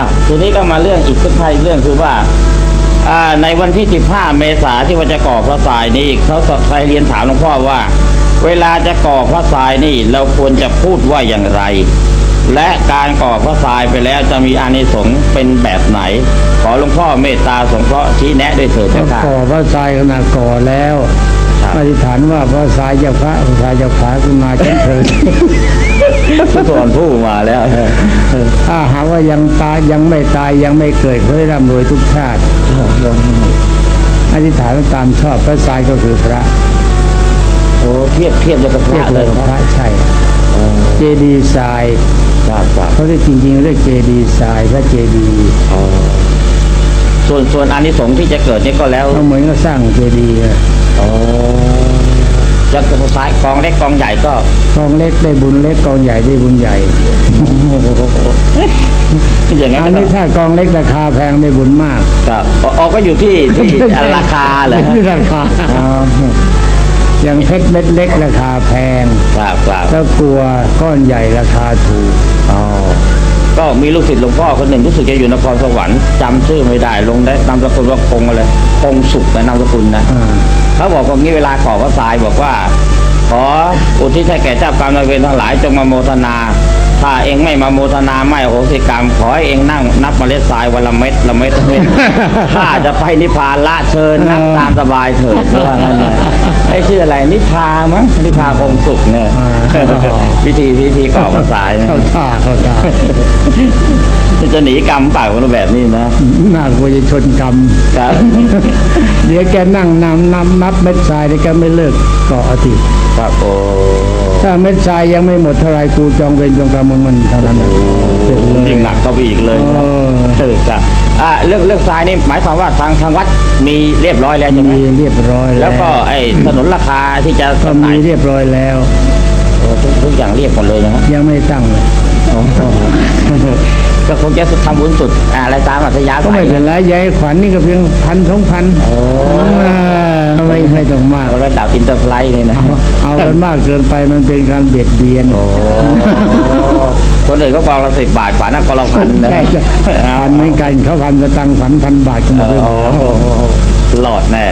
าวทีนี้ก็มาเรื่องอีกสักไทยเรื่องคือว่าอ่าในวันที่ 15 เมษาที่ว่าจะก่อพระทรายนี่เขาใครเรียนถามหลวงพ่อว่า เวลาจะก่อพระทรายนี่เราควรจะพูดว่าอย่างไร และการก่อพระทรายไปแล้วจะมีอานิสงส์เป็นแบบไหน ขอหลวงพ่อเมตตาสงเคราะห์ชี้แนะด้วยเถิดก็เจ้าค่ะก่อพระทรายขนาดก่อแล้วครับอธิษฐานว่าพระทรายจะพระพระทรายจะพระขึ้นมาจนเถิด ทุกคนผู้มาแล้วถ้าหากว่ายังตายยังไม่ตายยังไม่เกิดเขาได้ร่ำรวยทุกชาติอธิษฐานตามชอบพระทรายก็คือพระโอ้เทียบเทียบกับพเรียระกเลเลยยคพรับระใช่เจดีย์ทรายครับครับเขาเรียกจริงๆเรียกเจดีย์ทรายพระเจดีย์ส่วนส่วนอานิสงส์ที่จะเกิดนี่ก็แล้วเขาเหมือนกับสร้างเจดีย์อะจะซ้ายกองเล็กกองใหญ่ก็กองเล็กได้บุญเล็กกองใหญ่ได้บุญใหญ่อย่างนั้นอันก็นี้ถ้ากองเล็กราคาแพงได้บุญมากครับอ๋ออ๋อก็อยู่ที่ที่ราคาเหรอฮะที่ราคาอย่างเพชรเม็ดเล็กราคาแพงครับครับถ้ากลัวก้อนใหญ่ราคาถูกอ๋อก็ มีลูกศิษย์หลวงพ่อคนหนึ่งรู้สึกจะอยู่นครสวรรค์จำชื่อไม่ได้ลงได้นามสกุลว่าคงอะไรคงสุขแต่นามสกุลนะอ่าเขาบอกว่างี้เวลาก่อพระทรายบอกว่า ขออุทิศให้แก่เจ้ากรรมนายเวรทั้งหลายจงมาโมทนา ถ้าเองไม่มาโมทนาไม่อโหสิกรรม ขอให้เองนั่งนับเมล็ดทรายวันละเม็ดละเม็ดละเม็ดถ้าจะไปนิพพานละเชิญนับตามสบายเถิดว่างั้นเลย ไอ้ชื่ออะไรนิพพามั้งนิพพาคงสุขเนี่ยวิธีวิธีก่อพระทรายเนี่ยเข้าท่าเข้าท่าจะหนีกรรมเปล่าคนแบบนี้นะน่ากลัวจะชนกรรมครับเดี๋ยวแกนั่งนำนำนับเม็ดทรายเดี๋ยวแกไม่เลิกเกาะอาทิตย์ครับโอ้ถ้าเม็ดทรายยังไม่หมดเท่าไรกูจองเวรจองกรรมมึงมันเท่านั้นเสร็จเลยยิ่งหนักเข้าไปอีกเลยนะเออเอ อครับอ่าเรื่องเรื่องทรายนี่หมายความว่าทางทางวัดมีเรียบร้อยแล้วใช่ไหมมีเรียบร้อยแล้วแล้วก็ไอ้ถนนราคาที่จะก็จำหมีน่ายเรียบร้อยแล้ว โอ้ทุกทุกอย่างเรียบหมดเลยนะฮะยังไม่ตั้งเลยก็คงจะทำบุญสุดอะไรตามอัธยาก็ศัไม่ย เป็นไรยายขวัญนี่ก็เพียงพันสองพันโอ้ ไม่ไม่ต้องมาก เอาระดับอินเตอร์ไฟลท์เลยนะ เอากันมากเกินไปมันเป็นการเบียดเบียน โอ้ คนอื่นก็บอกเราสิบบาทกว่านั่นก็เราพันนะใช่ใช่พันเหมือนกันเขาพันสตังค์พันพันบาทกันหมดเลยโอ้โหหลอดแน่